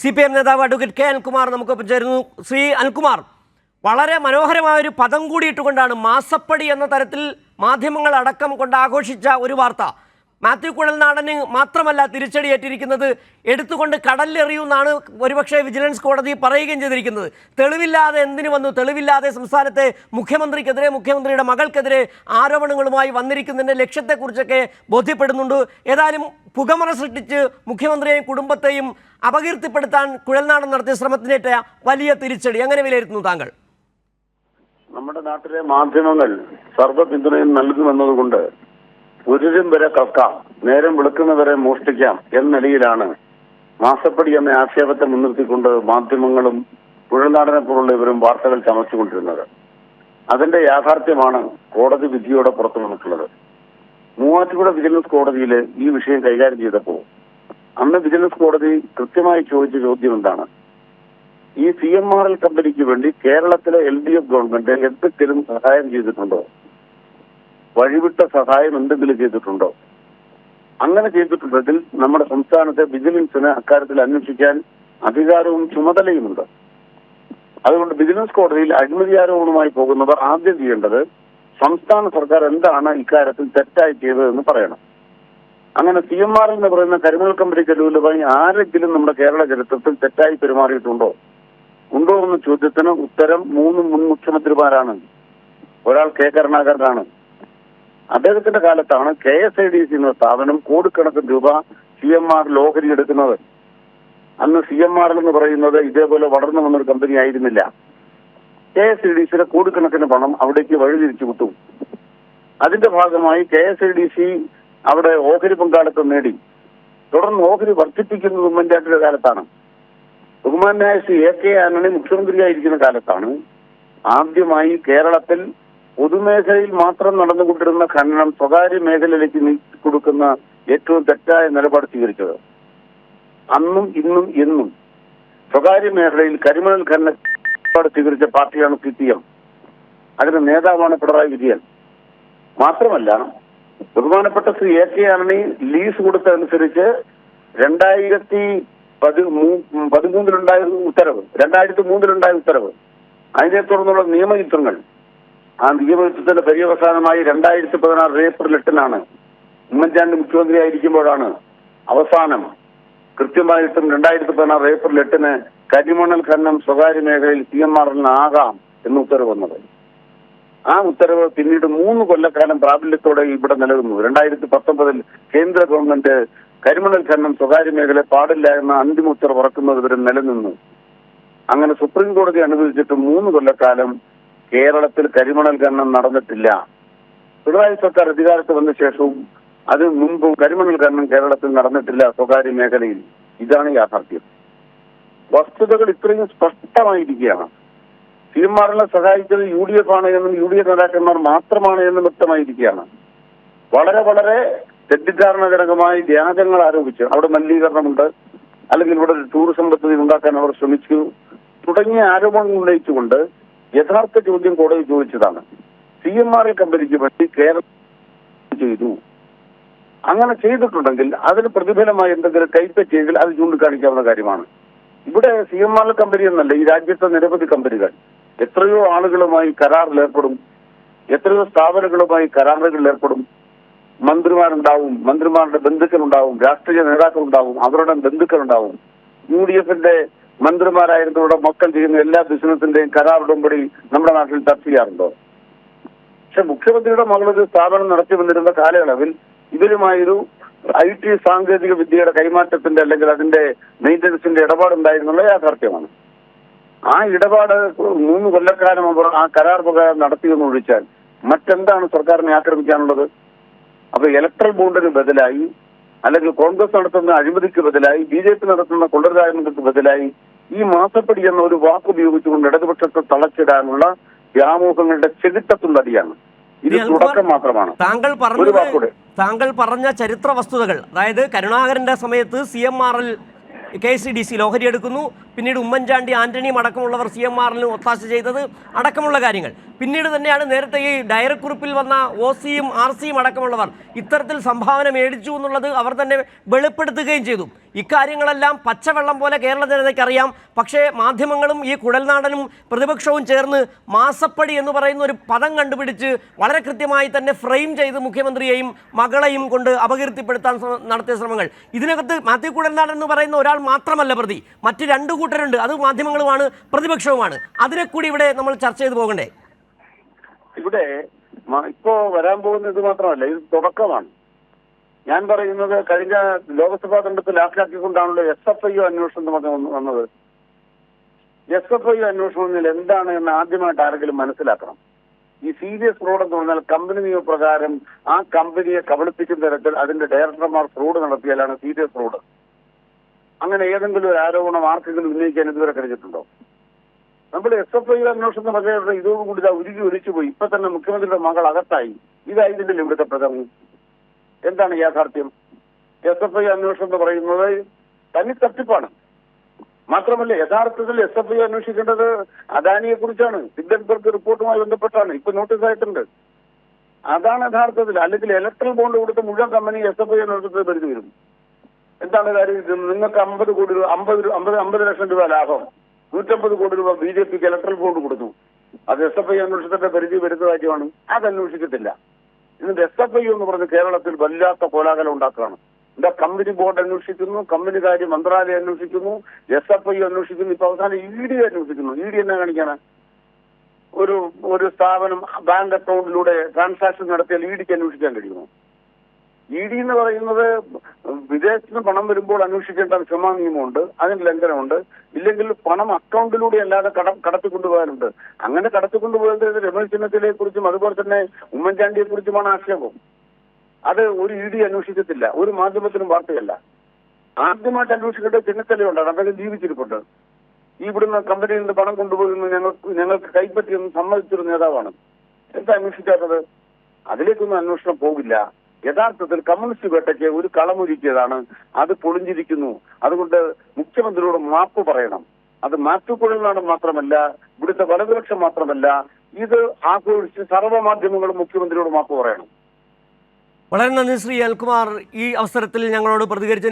C P M നേതാവ് advocate K Anilkumar നമുക്കൊപ്പം ചേരുന്നു. ശ്രീ അനിൽകുമാർ വളരെ മനോഹരമായ ഒരു പദം കൂടിയിട്ടുകൊണ്ടാണ് മാസപ്പടി എന്ന തരത്തിൽ മാധ്യമങ്ങൾ അടക്കം കൊണ്ട് ആഘോഷിച്ച ഒരു വാർത്ത. മാത്യു കുഴൽ നാടന് മാത്രമല്ല തിരിച്ചടിയേറ്റിരിക്കുന്നത്. എടുത്തുകൊണ്ട് കടലിലെറിയുമെന്നാണ് ഒരുപക്ഷെ വിജിലൻസ് കോടതി പറയുകയും ചെയ്തിരിക്കുന്നത്. തെളിവില്ലാതെ എന്തിനു വന്നു? തെളിവില്ലാതെ സംസ്ഥാനത്തെ മുഖ്യമന്ത്രിക്കെതിരെ മുഖ്യമന്ത്രിയുടെ മകൾക്കെതിരെ ആരോപണങ്ങളുമായി വന്നിരിക്കുന്നതിന്റെ ലക്ഷ്യത്തെക്കുറിച്ചൊക്കെ ബോധ്യപ്പെടുന്നുണ്ട്. ഏതായാലും പുകമറ സൃഷ്ടിച്ച് മുഖ്യമന്ത്രിയെയും കുടുംബത്തെയും അപകീർത്തിപ്പെടുത്താൻ കുഴൽനാടൻ നടത്തിയ ശ്രമത്തിനേറ്റ വലിയ തിരിച്ചടി. അങ്ങനെ വിലയിരുത്തുന്നു താങ്കൾ? നമ്മുടെ നാട്ടിലെ മാധ്യമങ്ങൾ സർവ പിന്തുണയും നൽകുമെന്നതുകൊണ്ട് ഉരുരും വരെ കക്കാം നേരം വെളുക്കുന്നവരെ മോഷ്ടിക്കാം എന്ന നിലയിലാണ്. മാസപ്പടി എന്ന ആക്ഷേപത്തെ മുൻനിർത്തിക്കൊണ്ട് മാധ്യമങ്ങളും കുഴൽനാടനെ പോലുള്ള ഇവരും വാർത്തകൾ ചമച്ചുകൊണ്ടിരുന്നത്. അതിന്റെ യാഥാർത്ഥ്യമാണ് കോടതി വിധിയോടെ പുറത്തു വന്നിട്ടുള്ളത്. മൂവാറ്റുപുഴ വിജിലൻസ് കോടതിയിൽ ഈ വിഷയം കൈകാര്യം ചെയ്തപ്പോൾ അന്ന് വിജിലൻസ് കോടതി കൃത്യമായി ചോദിച്ച ചോദ്യം എന്താണ്? ഈ സി എം ആർ എൽ കമ്പനിക്ക് വേണ്ടി കേരളത്തിലെ എൽ ഡി എഫ് ഗവൺമെന്റ് എന്തെങ്കിലും സഹായം ചെയ്തിട്ടുണ്ടോ? വഴിവിട്ട സഹായം എന്തെങ്കിലും ചെയ്തിട്ടുണ്ടോ? അങ്ങനെ ചെയ്തിട്ടുണ്ടെങ്കിൽ നമ്മുടെ സംസ്ഥാനത്തെ വിജിലൻസിന് അക്കാര്യത്തിൽ അന്വേഷിക്കാൻ അധികാരവും ചുമതലയുമുണ്ട്. അതുകൊണ്ട് വിജിലൻസ് കോടതിയിൽ അഴിമതി ആരോപണവുമായി പോകുന്നവർ ആദ്യം ചെയ്യേണ്ടത് സംസ്ഥാന സർക്കാർ എന്താണ് ഇക്കാര്യത്തിൽ തെറ്റായി ചെയ്തതെന്ന് പറയണം. അങ്ങനെ സി എം ആർ എന്ന് പറയുന്ന കരിമണൽ കമ്പനി ചെലവിലുമായി ആരെങ്കിലും നമ്മുടെ കേരള ചരിത്രത്തിൽ തെറ്റായി പെരുമാറിയിട്ടുണ്ടോ? ഉണ്ടോ എന്ന ചോദ്യത്തിന് ഉത്തരം മൂന്ന് മുൻ മുഖ്യമന്ത്രിമാരാണ്. ഒരാൾ കെ കരുണാകരനാണ്. അദ്ദേഹത്തിന്റെ കാലത്താണ് K S I D C എന്ന സ്ഥാപനം കോടിക്കണക്കിന് രൂപ സി എം ആർ ലോഹരി എടുക്കുന്നത്. അന്ന് സി എം ആർ എന്ന് പറയുന്നത് ഇതേപോലെ വളർന്നു വന്നൊരു കമ്പനി ആയിരുന്നില്ല. കെ എസ് ഐ ഡി സിയുടെ കോടിക്കണക്കിന് പണം അവിടേക്ക് വഴിതിരിച്ചു വിട്ടു. അതിന്റെ ഭാഗമായി K S I D C അവിടെ ഓഹരി പങ്കാളിത്തം നേടി. തുടർന്ന് ഓഹരി വർദ്ധിപ്പിക്കുന്നത് ഉമ്മൻചാണ്ടിയുടെ കാലത്താണ്. ബഹുമാനായ ശ്രീ എ കെ ആന്റണി മുഖ്യമന്ത്രിയായിരിക്കുന്ന കാലത്താണ് ആദ്യമായി കേരളത്തിൽ പൊതുമേഖലയിൽ മാത്രം നടന്നുകൊണ്ടിരുന്ന ഖനനം സ്വകാര്യ മേഖലയിലേക്ക് കൊടുക്കുന്ന ഏറ്റവും തെറ്റായ നിലപാട് സ്വീകരിച്ചത്. അന്നും ഇന്നും എന്നും സ്വകാര്യ മേഖലയിൽ കരിമണൽ ഖനന നിലപാട് സ്വീകരിച്ച പാർട്ടിയാണ് സി പി എം. അതിന്റെ നേതാവാണ് പിണറായി വിജയൻ. മാത്രമല്ല ബഹുമാനപ്പെട്ട Shri A K Antony lease കൊടുത്തതനുസരിച്ച് രണ്ടായിരത്തി പതി പതിമൂന്നിലുണ്ടായ ഉത്തരവ് രണ്ടായിരത്തി മൂന്നിലുണ്ടായ ഉത്തരവ്. അതിനെ തുടർന്നുള്ള നിയമയുദ്ധങ്ങൾ ആ നിയമയുദ്ധത്തിന്റെ പര്യവസാനമായി രണ്ടായിരത്തി പതിനാറ് ഏപ്രിൽ എട്ടിനാണ് ഉമ്മൻചാണ്ടി മുഖ്യമന്ത്രിയായിരിക്കുമ്പോഴാണ് അവസാനം കൃത്യമായിട്ടും രണ്ടായിരത്തി പതിനാറ് ഏപ്രിൽ എട്ടിന് കരിമണൽ ഖനനം സ്വകാര്യ മേഖലയിൽ സി എം ആറിന് ആകാം എന്ന് ഉത്തരവ് വന്നത്. ആ ഉത്തരവ് പിന്നീട് മൂന്ന് കൊല്ലക്കാലം പ്രാബല്യത്തോടെ ഇവിടെ നിലനിന്നു. രണ്ടായിരത്തി പത്തൊമ്പതിൽ കേന്ദ്ര ഗവൺമെന്റ് കരിമണൽ ഖനനം സ്വകാര്യ മേഖല പാടില്ല എന്ന അന്തിമ ഉത്തരവ് ഇറക്കുന്നത് വരെ നിലനിന്നു. അങ്ങനെ സുപ്രീം കോടതി അനുവദിച്ചിട്ട് മൂന്ന് കൊല്ലക്കാലം കേരളത്തിൽ കരിമണൽ ഖനനം നടന്നിട്ടില്ല. പിണറായി സർക്കാർ അധികാരത്തിൽ വന്ന ശേഷവും അത് മുമ്പും കരിമണൽ ഖനനം കേരളത്തിൽ നടന്നിട്ടില്ല സ്വകാര്യ മേഖലയിൽ. ഇതാണ് യാഥാർത്ഥ്യം. വസ്തുതകൾ ഇത്രയും സ്പഷ്ടമായിരിക്കുകയാണ്. സി സഹായിച്ചത് യു ഡി എഫ് ആണ് എന്നും യു ഡി എഫ് നേതാക്കന്മാർ മാത്രമാണ് എന്നും വ്യക്തമായിരിക്കുകയാണ്. വളരെ വളരെ തെറ്റിദ്ധാരണജനകമായ വ്യാജങ്ങൾ ആരോപിച്ചു. അവിടെ മലിനീകരണമുണ്ട്. അല്ലെങ്കിൽ ഇവിടെ ഒരു ടൂറിസം പദ്ധതി ഉണ്ടാക്കാൻ അവർ ശ്രമിച്ചു. തുടങ്ങിയ ആരോപണങ്ങൾ ഉന്നയിച്ചുകൊണ്ട് യഥാർത്ഥ ചോദ്യം കോടതി ചോദിച്ചതാണ്. സി എം ആർ കമ്പനിക്ക് വേണ്ടി കേരളം ചെയ്തു. അങ്ങനെ ചെയ്തിട്ടുണ്ടെങ്കിൽ അതിന് പ്രതിഫലമായി എന്തെങ്കിലും കൈപ്പറ്റിയെങ്കിൽ അത് ചൂണ്ടിക്കാണിക്കാവുന്ന കാര്യമാണ്. ഇവിടെ സി എം ആർ കമ്പനി എന്നല്ല ഈ രാജ്യത്തെ നിരവധി കമ്പനികൾ. എത്രയോ ആളുകളുമായി കരാറിൽ ഏർപ്പെടും. എത്രയോ സ്ഥാപനങ്ങളുമായി കരാറുകളിൽ ഏർപ്പെടും. മന്ത്രിമാരുണ്ടാവും മന്ത്രിമാരുടെ ബന്ധുക്കളുണ്ടാവും രാഷ്ട്രീയ നേതാക്കളുണ്ടാവും അവരുടെ ബന്ധുക്കളുണ്ടാവും. യു ഡി എഫിന്റെ മന്ത്രിമാരായിരുന്നവരുടെ മക്കൾ ചെയ്യുന്ന എല്ലാ ബിസിനസിന്റെയും കരാർ ഉടമ്പടി നമ്മുടെ നാട്ടിൽ ചർച്ച ചെയ്യാറുണ്ടോ? പക്ഷെ മുഖ്യമന്ത്രിയുടെ മകളൊരു സ്ഥാപനം നടത്തി വന്നിരുന്ന കാലയളവിൽ ഇവരുമായൊരു ഐ ടി സാങ്കേതിക വിദ്യയുടെ കൈമാറ്റത്തിന്റെ അല്ലെങ്കിൽ അതിന്റെ മെയിന്റനൻസിന്റെ ഇടപാട് ഇടപാടുണ്ടായിരുന്നുള്ള യാഥാർത്ഥ്യമാണ്. ആ ഇടപാട് മൂന്ന് കൊല്ലക്കാലം അവർ ആ കരാർ പ്രകാരം നടത്തിയെന്ന് ഒഴിച്ചാൽ മറ്റെന്താണ് സർക്കാരിനെ ആക്രമിക്കാനുള്ളത്? അപ്പൊ ഇലക്ട്രൽ ബോണ്ടിന് ബദലായി അല്ലെങ്കിൽ കോൺഗ്രസ് നടത്തുന്ന അഴിമതിക്ക് ബദലായി ബി ജെ പി നടത്തുന്ന കൊള്ളരായ്മകൾക്ക് ബദലായി ഈ മാസപ്പടി എന്ന ഒരു വാക്ക് ഉപയോഗിച്ചുകൊണ്ട് ഇടതുപക്ഷത്തെ തളച്ചിടാനുള്ള വ്യാമോഹങ്ങളുടെ ചെകിട്ടത്തുള്ളടിയാണ് ഇത് തുടക്കം മാത്രമാണ്. താങ്കൾ പറഞ്ഞ താങ്കൾ പറഞ്ഞ ചരിത്ര വസ്തുതകൾ അതായത് കരുണാകരന്റെ സമയത്ത് C M R L K C D C Lohari എടുക്കുന്നു. പിന്നീട് ഉമ്മൻചാണ്ടി ആന്റണിയും അടക്കമുള്ളവർ സി എം ആറിനും ഒത്താശ ചെയ്തത്. അടക്കമുള്ള കാര്യങ്ങൾ. പിന്നീട് തന്നെയാണ് നേരത്തെ ഈ ഡയറക്കുറിപ്പിൽ വന്ന ഒ സിയും ആർ സിയും അടക്കമുള്ളവർ ഇത്തരത്തിൽ സംഭാവന മേടിച്ചു എന്നുള്ളത് അവർ തന്നെ വെളിപ്പെടുത്തുകയും ചെയ്തു. ഇക്കാര്യങ്ങളെല്ലാം പച്ചവെള്ളം പോലെ കേരള ജനതയ്ക്ക് അറിയാം പക്ഷേ മാധ്യമങ്ങളും ഈ കുഴൽനാടനും പ്രതിപക്ഷവും ചേർന്ന് മാസപ്പടി എന്ന് പറയുന്ന ഒരു പദം കണ്ടുപിടിച്ച് വളരെ കൃത്യമായി തന്നെ ഫ്രെയിം ചെയ്ത് മുഖ്യമന്ത്രിയെയും മകളെയും കൊണ്ട് അപകീർത്തിപ്പെടുത്താൻ നടത്തിയ ശ്രമങ്ങൾ. ഇതിനകത്ത് മാത്യു കുഴൽനാടൻ എന്ന് പറയുന്ന ഒരാൾ മാത്രമല്ല പ്രതി. മറ്റ് രണ്ട് കൂട്ടരുണ്ട്. അത് മാധ്യമങ്ങളുമാണ് പ്രതിപക്ഷവുമാണ്. അതിനെ കൂടി ഇവിടെ നമ്മൾ ചർച്ച ചെയ്തു പോകണ്ടേ? ഇവിടെ ഇപ്പോ വരാൻ പോകുന്ന ഇത് മാത്രമല്ല. ഇത് തുടക്കമാണ്. ഞാൻ പറയുന്നത് കഴിഞ്ഞ ലോക്സഭാ തെരഞ്ഞെടുപ്പ് ലാസ്റ്റാക്കിക്കൊണ്ടാണല്ലോ എസ് എഫ് ഐ അന്വേഷണം വന്നത്. എസ് എഫ് ഐ അന്വേഷണത്തിൽ എന്താണ് എന്ന് ആദ്യമായിട്ട് ആരെങ്കിലും മനസ്സിലാക്കണം. ഈ സീരിയസ് ഫ്രോഡ് എന്ന് പറഞ്ഞാൽ കമ്പനി നിയമപ്രകാരം ആ കമ്പനിയെ കബളിപ്പിക്കുന്ന തരത്തിൽ അതിന്റെ ഡയറക്ടർമാർ ഫ്രോഡ് നടത്തിയാലാണ് സീരിയസ് ഫ്രോഡ്. അങ്ങനെ ഏതെങ്കിലും ഒരു ആരോപണം ആർക്കെങ്കിലും ഉന്നയിക്കാൻ ഇതുവരെ കഴിഞ്ഞിട്ടുണ്ടോ? നമ്മൾ എസ് എഫ് ഐ അന്വേഷണം പറഞ്ഞ ഇതോടുകൂടി ഇതാ ഉരുകി ഒലിച്ചു പോയി. ഇപ്പൊ തന്നെ മുഖ്യമന്ത്രിയുടെ മകൾ അകത്തായി. ഇതായിരുന്നില്ല ഇവിടുത്തെ പ്രചരണം. എന്താണ് യാഥാർത്ഥ്യം? എസ് എഫ് ഐ അന്വേഷണം പറയുന്നത് തനി തട്ടിപ്പാണ്. മാത്രമല്ല യഥാർത്ഥത്തിൽ എസ് എഫ് ഐ അന്വേഷിക്കേണ്ടത് അദാനിയെ കുറിച്ചാണ്. സിദ്ധൻബർഗ് റിപ്പോർട്ടുമായി ബന്ധപ്പെട്ടാണ്. ഇപ്പൊ നോട്ടീസ് ആയിട്ടുണ്ട്. അതാണ് യഥാർത്ഥത്തിൽ. അല്ലെങ്കിൽ ഇലക്ട്രൽ ബോണ്ട് കൊടുത്ത മുഴുവൻ കമ്പനി എസ് എഫ് ഐ അന്വേഷണത്തിൽ പരിധി വരും. എന്താണ് കാര്യം? നിങ്ങൾക്ക് അമ്പത് കോടി രൂപ അമ്പത് അമ്പത് അമ്പത് ലക്ഷം രൂപ ലാഭം. നൂറ്റമ്പത് കോടി രൂപ ബി ജെ പിക്ക് ഇലക്ട്രൽ ബോണ്ട് കൊടുത്തു. അത് എസ് എഫ് ഐ അന്വേഷണത്തിന്റെ പരിധി വരുന്ന കാര്യമാണ്. അത് അന്വേഷിക്കത്തില്ല ഇതിന്റെ എസ് എഫ് ഐ എന്ന് പറഞ്ഞ് കേരളത്തിൽ വല്ലാത്ത കോലാഹലം ഉണ്ടാക്കുകയാണ്. എന്താ കമ്പനി ബോർഡ് അന്വേഷിക്കുന്നു കമ്പനി കാര്യ മന്ത്രാലയം അന്വേഷിക്കുന്നു എസ് എഫ് ഐ അന്വേഷിക്കുന്നു ഇപ്പൊ അവസാനം ഇ ഡി അന്വേഷിക്കുന്നു. ഇ ഡി എന്നാ കാണിക്കാണ്? ഒരു ഒരു സ്ഥാപനം ബാങ്ക് അക്കൗണ്ടിലൂടെ ട്രാൻസാക്ഷൻ നടത്തിയാൽ ഇ ഡിക്ക് അന്വേഷിക്കാൻ കഴിയുമോ? ഇ ഡി എന്ന് പറയുന്നത് വിദേശത്ത് പണം വരുമ്പോൾ അന്വേഷിക്കേണ്ട ക്ഷമാ നിയമമുണ്ട് അതിന് ലംഘനമുണ്ട്. ഇല്ലെങ്കിൽ പണം അക്കൗണ്ടിലൂടെ അല്ലാതെ കട കടത്തിക്കൊണ്ടുപോകാനുണ്ട്. അങ്ങനെ കടത്തിക്കൊണ്ടുപോയത് രമേശ് ചെന്നിത്തലയെ കുറിച്ചും അതുപോലെ തന്നെ ഉമ്മൻചാണ്ടിയെ കുറിച്ചുമാണ് ആക്ഷേപം. അത് ഒരു ഇ ഡി അന്വേഷിക്കത്തില്ല. ഒരു മാധ്യമത്തിനും വാർത്തയല്ല. ആദ്യമായിട്ട് അന്വേഷിക്കേണ്ട ചെന്നിത്തലയുണ്ട്. അദ്ദേഹം ജീവിച്ചിരിപ്പുണ്ട്. ഈ ഇവിടുന്ന് കമ്പനിയിൽ നിന്ന് പണം കൊണ്ടുപോകുന്നു ഞങ്ങൾക്ക് ഞങ്ങൾക്ക് കൈപ്പറ്റിയെന്ന് സമ്മതിച്ചൊരു നേതാവാണ്. എന്താ അന്വേഷിക്കാത്തത്? അതിലേക്കൊന്നും അന്വേഷണം പോകില്ല. യഥാർത്ഥത്തിൽ കമ്മ്യൂണിസ്റ്റ് വേട്ടയ്ക്ക് ഒരു കളമൊരുക്കിയതാണ്. അത് പൊളിഞ്ഞിരിക്കുന്നു. അതുകൊണ്ട് മുഖ്യമന്ത്രിയോട് മാപ്പ് പറയണം. അത് മാറ്റുകൊള്ളുന്നതാണ് മാത്രമല്ല ഇവിടുത്തെ വലതുപക്ഷം മാത്രമല്ല ഇത് ആഘോഷിച്ച് സർവമാധ്യമങ്ങളും മുഖ്യമന്ത്രിയോട് മാപ്പ് പറയണം. വളരെ നന്ദി ശ്രീ അൽകുമാർ. ഈ അവസരത്തിൽ ഞങ്ങളോട് പ്രതികരിച്ചതിന്